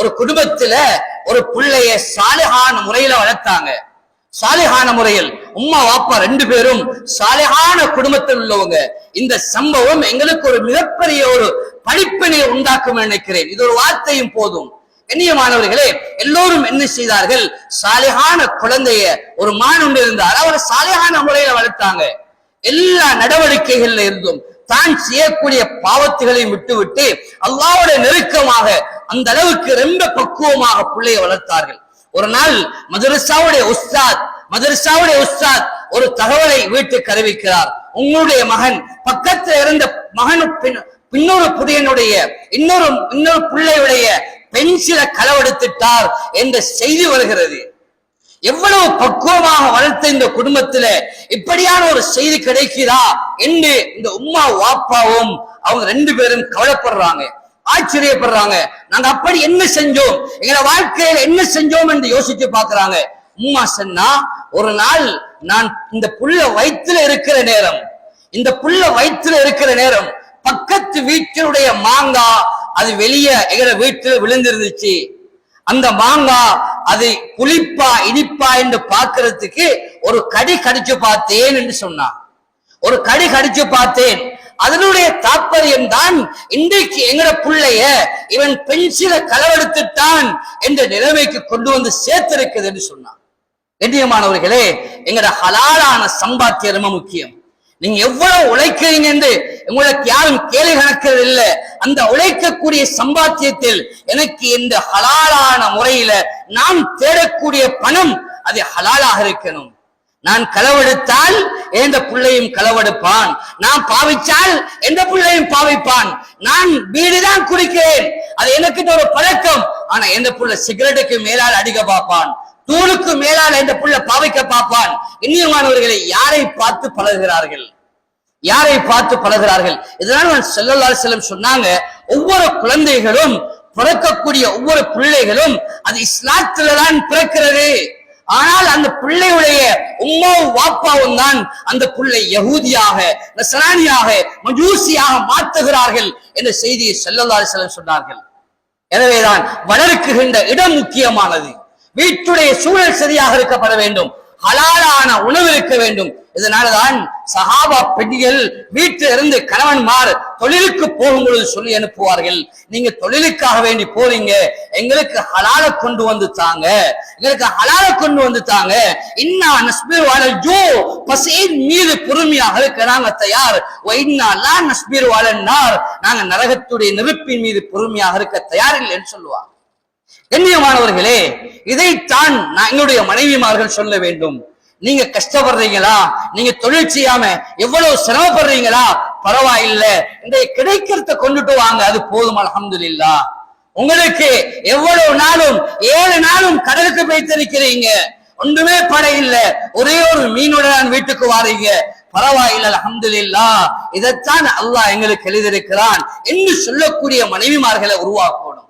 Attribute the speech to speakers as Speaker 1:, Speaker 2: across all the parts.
Speaker 1: ஒரு குடும்பத்துல ஒரு பிள்ளைய சாலிகான முறையில வளர்த்தாங்க. சாலிகான முறையில் உம்மா வாப்பா ரெண்டு பேரும் சாலிகான குடும்பத்தில் உள்ளவங்க. இந்த சம்பவம் எங்களுக்கு ஒரு மிகப்பெரிய ஒரு படிப்பினை உண்டாக்கும் நினைக்கிறேன். இது ஒரு வார்த்தையும் போதும். கண்ணியமானவர்களே எல்லோரும் என்ன செய்தார்கள்? சாலிகான குழந்தைய ஒரு மான் இருந்தார். அவர் சாலிகான முறையில வளர்த்தாங்க. எல்லா நடவடிக்கைகள்ல இருந்தும் தான் செய்யக்கூடிய பாவத்துகளையும் விட்டுவிட்டு அல்லாவுடைய நெருக்கமாக அந்த அளவுக்கு ரொம்ப பக்குவமாக பிள்ளையை வளர்த்தார்கள். ஒரு நாள் மதரசாவுடைய உஸ்தாத் மதரசாவுடைய உஸ்தாத் ஒரு தகவலை வீட்டுக்கு அறிவிக்கிறார். உங்களுடைய மகன் பக்கத்துல இருந்த மகன் இன்னொரு புதியனுடைய இன்னொரு இன்னொரு பிள்ளையுடைய பென்சிலை களவெடுத்துட்டார் என்ற செய்தி வருகிறது. எவ்வளவு பக்குவமாக வளர்த்த இந்த குடும்பத்துல இப்படியான ஒரு செய்தி கிடைக்குதா என்று இந்த உம்மா வாப்பாவும் அவங்க ரெண்டு பேரும் கவலைப்படுறாங்க. ஆச்சரியப்படுறாங்க. நாங்க அப்படி என்ன செஞ்சோம்? எங்களை வாழ்க்கையில என்ன செஞ்சோம் என்று யோசிச்சு பாக்குறாங்க உம்மா சொன்னா ஒரு நாள் நான் இந்த புள்ள வயிற்றுல இருக்கிற நேரம் இந்த புள்ள வயிற்றுல இருக்கிற நேரம் பக்கத்து வீட்டினுடைய மாங்கா அது வெளியே எங்க வீட்டுல விழுந்திருந்துச்சு. அந்த மாங்கா அது புளிப்பா இனிப்பா என்று பார்க்கறதுக்கு ஒரு கடி கடிச்சு பார்த்தேன் என்று சொன்னான். ஒரு கடி கடிச்சு பார்த்தேன். அதனுடைய தாற்பயம் தான் இன்றைக்கு எங்கட புள்ளைய இவன் பென்சில களவெடுத்துட்டான் என்ற நிலைமைக்கு கொண்டு வந்து சேர்த்திருக்குது என்று சொன்னான். கண்ணியமானவர்களே எங்கட ஹலாலான சம்பாத்தியம் ரொம்ப முக்கியம். நீங்க எவ்வளவு உழைக்கிறீங்க என்று உங்களுக்கு யாரும் கேள்வி கணக்கிறது இல்லை அந்த உழைக்கக்கூடிய சம்பாத்தியத்தில் எனக்கு இந்த ஹலாலான முறையில நான் தேடக்கூடிய பணம் அது ஹலாலாக இருக்கணும். நான் களவெடுத்தால் எந்த பிள்ளையும் களவெடுப்பான். நான் பாவிச்சால் எந்த பிள்ளையும் பாவிப்பான். நான் வீடுதான் குடிக்கிறேன். அது எனக்கு ஒரு பழக்கம். ஆனா எந்த புள்ள சிகரெட்டுக்கு மேலால் அடிக்க பார்ப்பான். தூளுக்கு மேலால் எந்த புள்ள பாவிக்க பார்ப்பான். இன்னியமானவர்களை யாரை பார்த்து பழகுகிறார்கள்? யாரை பார்த்து பழகிறார்கள் இதனால் நான் செல்லல்லால் செல்லம் சொன்னாங்க ஒவ்வொரு குழந்தைகளும் பிறக்கக்கூடிய ஒவ்வொரு பிள்ளைகளும் அது இஸ்லாத்துல தான் பிறக்கிறது. ஆனால் அந்த பிள்ளையுடைய உம்மாவும் வாப்பாவும் தான் அந்த பிள்ளை யகூதியாக நசரானியாக மஜூசியாக மாற்றுகிறார்கள் என்ற செய்தியை செல்லல்லால் செல்லம் சொன்னார்கள். எனவேதான் வளர்க்குகின்ற இடம் முக்கியமானது. வீட்டுடைய சூழல் சரியாக இருக்கப்பட வேண்டும். ஹலாலான உணவு இருக்க வேண்டும். இதனாலதான் சஹாபா பெண்கள் வீட்டில் இருந்து கணவன்மார் தொழிலுக்கு போகும் பொழுது சொல்லி அனுப்புவார்கள். நீங்க தொழிலுக்காக வேண்டி போறீங்க. எங்களுக்கு ஹலால கொண்டு வந்து தாங்க. எங்களுக்கு ஹலால கொண்டு வந்து தாங்க. இன்னா நஸ்பீர் வாழல் ஜோ. பசையின் மீது பொறுமையாக இருக்க நாங்க தயார். இன்னா நஸ்பீர் வாழல் நாங்க நரகத்துடைய நெருப்பின் மீது பொறுமையாக இருக்க தயாரில்லைன்னு சொல்லுவாங்க. கண்ணியமானவர்களே இதைத்தான் நான் எங்களுடைய மனைவிமார்கள் சொல்ல வேண்டும். நீங்க கஷ்டப்படுறீங்களா? நீங்க தொழில் செய்யாம எவ்வளவு சிரமப்படுறீங்களா? பரவாயில்ல. இந்த கிடைக்கிறத கொண்டுட்டு வாங்க அது போதும் அல்ஹம்துலில்லா. உங்களுக்கு எவ்வளவு நாளும் ஏழு நாளும் கடலுக்கு போய்த்திருக்கிறீங்க ஒன்றுமே படை இல்ல ஒரே ஒரு மீனுடன் வீட்டுக்கு வாரீங்க. பரவாயில்ல அல்ஹம்துலில்லா. இதைத்தான் அல்லாஹ் எங்களுக்கு எழுதியிருக்கிறான் என்று சொல்லக்கூடிய மனைவிமார்களை உருவாக்கணும்.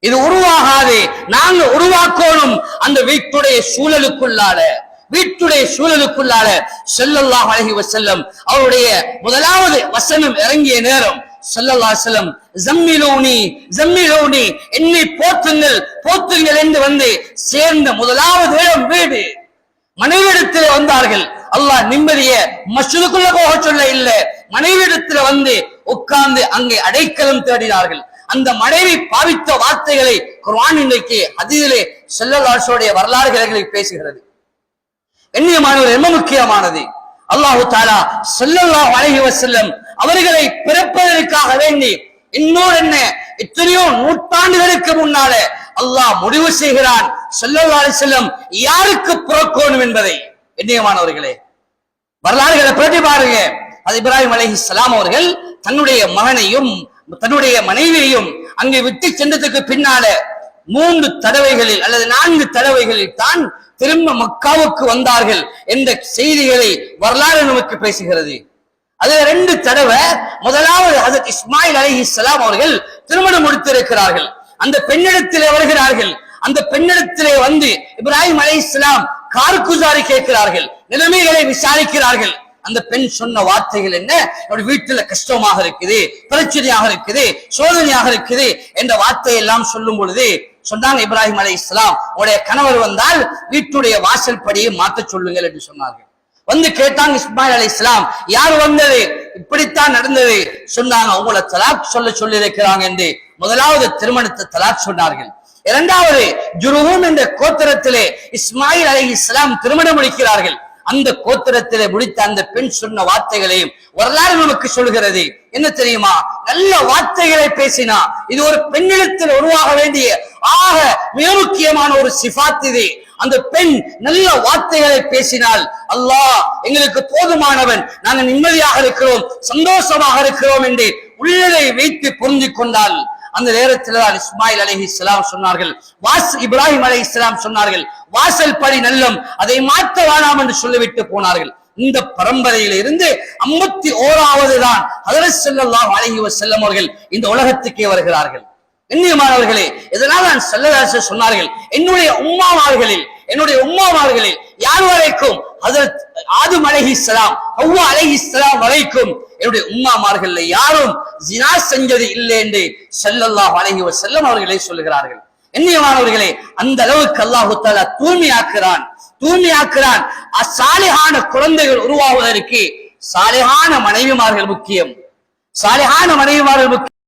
Speaker 1: இது உருவாகாது. நாங்க உருவாக்கணும் அந்த வீட்டுடைய சூழலுக்குள்ளால. வீட்டுடைய சூழலுக்குள்ளால செல்லல்லாஹ் அழகி வசல்லம் அவருடைய முதலாவது வசனம் இறங்கிய நேரம். ஸல்லல்லாஹு செல்லம் ஜம்மிலோனி ஜம்மிலோனி என்னை போற்றுங்கள் போற்றுங்கள் என்று வந்து சேர்ந்த முதலாவது இடம் வீடு. மனைவிடத்தில் வந்தார்கள். அல்லாஹ் நிம்மதிய மசூதுக்குள்ள போக சொல்ல இல்ல. மனைவிடத்துல வந்து உட்கார்ந்து அங்கே அடைக்கலம் தேடினார்கள். அந்த மனைவி பாவித்த வார்த்தைகளை குர்வான் இன்றைக்கு அதிலே செல்லலாசோடைய வரலாறுகளை பேசுகிறது. கண்ணியமானவர் ரொம்ப முக்கியமானது? அல்லாஹு தாலா சொல்லல்லாஹ் அழகி வசல்லம் அவர்களை பிறப்பதற்காக வேண்டி இன்னொரு என்ன? எத்தனையோ நூற்றாண்டுகளுக்கு முன்னால அல்லாஹ் முடிவு செய்கிறான். சொல்லல்லா அலைஹி யாருக்கு பிறக்கணும் என்பதை? எண்ணியமானவர்களே வரலாறுகளை பிரதி பாருங்க. அது இப்ராஹிம் அலைஹிஸ்ஸலாம் அவர்கள் தன்னுடைய மகனையும் தன்னுடைய மனைவியையும் அங்கே விட்டு சென்றதுக்கு பின்னால மூன்று தடவைகளில் அல்லது நான்கு தடவைகளில் தான் திரும்ப மக்காவுக்கு வந்தார்கள் என்ற செய்திகளை வரலாறு நமக்கு பேசுகிறது. அதுல ரெண்டு தடவை முதலாவது ஹசரத் இஸ்மாயில் அலைஹிஸ்ஸலாம் அவர்கள் திருமணம் முடித்திருக்கிறார்கள். அந்த பெண்ணிடத்திலே வருகிறார்கள். அந்த பெண்ணிடத்திலே வந்து இப்ராஹிம் அலைஹிஸ்ஸலாம் கார்குசாரி கேட்கிறார்கள். நிலைமைகளை விசாரிக்கிறார்கள். அந்த பெண் சொன்ன வார்த்தைகள் என்ன? வீட்டுல கஷ்டமாக இருக்குது பிரச்சனையாக இருக்குது சோதனையாக இருக்குது என்ற வார்த்தையெல்லாம் சொல்லும் பொழுது சொன்னாங்க இப்ராஹிம் அலை இஸ்லாம் உடைய கணவர் வந்தால் வீட்டுடைய வாசல் படியை மாத்த சொல்லுங்கள் என்று சொன்னார்கள். வந்து கேட்டாங்க இஸ்மாயில் அலி இஸ்லாம் யார் வந்தது? இப்படித்தான் நடந்தது. சொன்னாங்க உங்களை தலாக் சொல்ல சொல்லி இருக்கிறாங்க என்று முதலாவது திருமணத்தை தலாக் சொன்னார்கள். இரண்டாவது ஜுருஹூம் என்ற கோத்திரத்திலே இஸ்மாயில் அலி இஸ்லாம் திருமணம் முடிக்கிறார்கள். அந்த கோத்திரத்திலே முடித்த அந்த பெண் சொன்ன வார்த்தைகளையும் வரலாறு நமக்கு சொல்கிறது. என்ன தெரியுமா? நல்ல வார்த்தைகளை பேசினா இது ஒரு பெண்ணிடத்தில் உருவாக வேண்டிய ஆக மிக முக்கியமான ஒரு சிபாத் இது. அந்த பெண் நல்ல வார்த்தைகளை பேசினால் அல்லாஹ் எங்களுக்கு போதுமானவன். நாங்கள் நிம்மதியாக இருக்கிறோம் சந்தோஷமாக இருக்கிறோம் என்று உள்ளதை வைத்து புரிந்து கொண்டால் அந்த நேரத்தில் தான் இஸ்மாயில் அலி இஸ்லாம் சொன்னார்கள். வாஸ் இப்ராஹிம் அலி இஸ்லாம் சொன்னார்கள் வாசல் படி நல்லம் அதை மாற்ற வேணாம் என்று சொல்லிவிட்டு போனார்கள். இந்த பரம்பரையில இருந்து ஐம்பத்தி ஓராவது தான் ஹதரத் செல்லாம் அழகி செல்லம் அவர்கள் இந்த உலகத்துக்கே வருகிறார்கள். கண்ணியமானவர்களே இதனால் நான் செல்லதாச சொன்னார்கள் என்னுடைய உம்மாமார்களில் என்னுடைய உம்மாமார்களில் யார் வரைக்கும் ஹதரத் ஆதும் அலைஹிஸ்ஸலாம் ஹவ்வா இஸ்லாம் வரைக்கும் என்னுடைய உம்மாமார்கள் யாரும் ஜினா செஞ்சது இல்லை என்று ஸல்லல்லாஹு அலைஹி செல்லம் அவர்களே சொல்லுகிறார்கள். கண்ணியமானவர்களே அந்த அளவுக்கு அல்லாஹு தாலா தூய்மையாக்குறான் தூய்மையாக்குறான். அசாலிகான குழந்தைகள் உருவாவதற்கு சாலிகான மனைவிமார்கள் முக்கியம். சாலிகான மனைவிமார்கள் முக்கியம்.